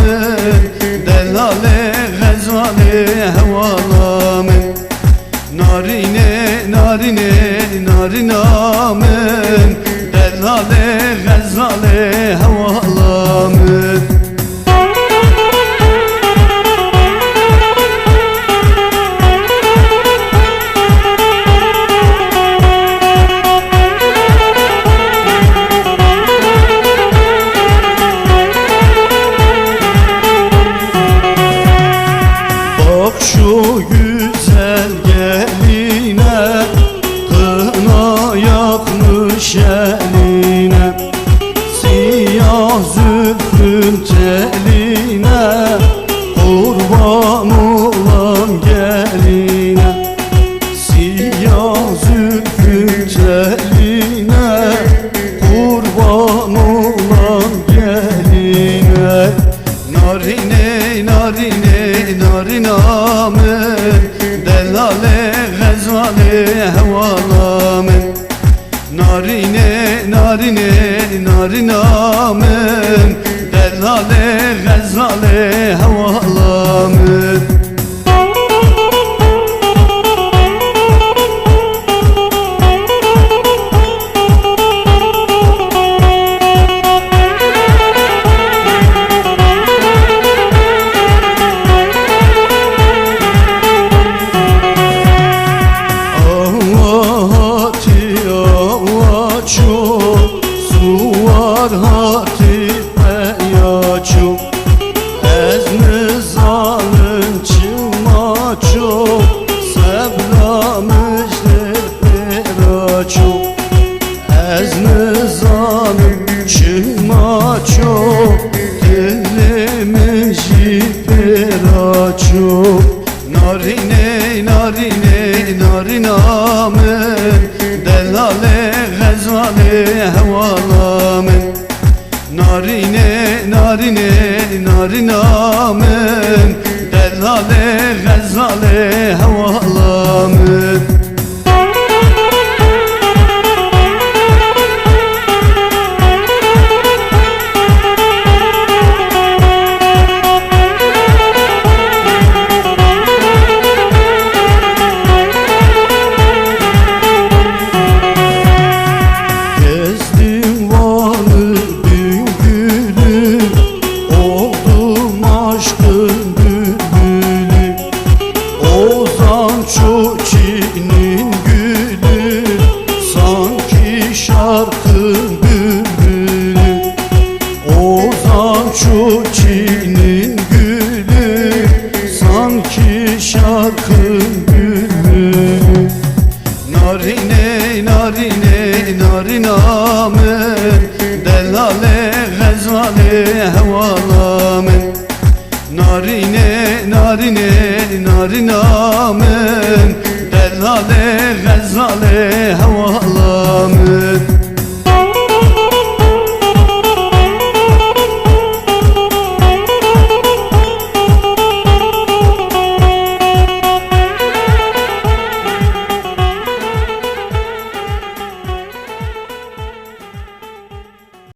من دلال غزوال هوالا من نارینه نارینه نارینا من دلال geline Kına yakmış eline. Siyah zülfün teline Kurban olan geline. Siyah zülfün teline Kurban olan geline. Narine gazale hevalamın Narine narine narinamın Delale gazale hevalamın Narine narine narinamın Delale gazale hevalamın Narine narine narinamın, Delale gazale hevalamın Çoçi'nin gülü Sanki şarkın bülbülü. Ozan Çoçi'nin gülü Sanki şarkın bülbülü. Narine narine narinamın Delale gazale hevalamın Narine narine narinamın Delale gazale hevalamın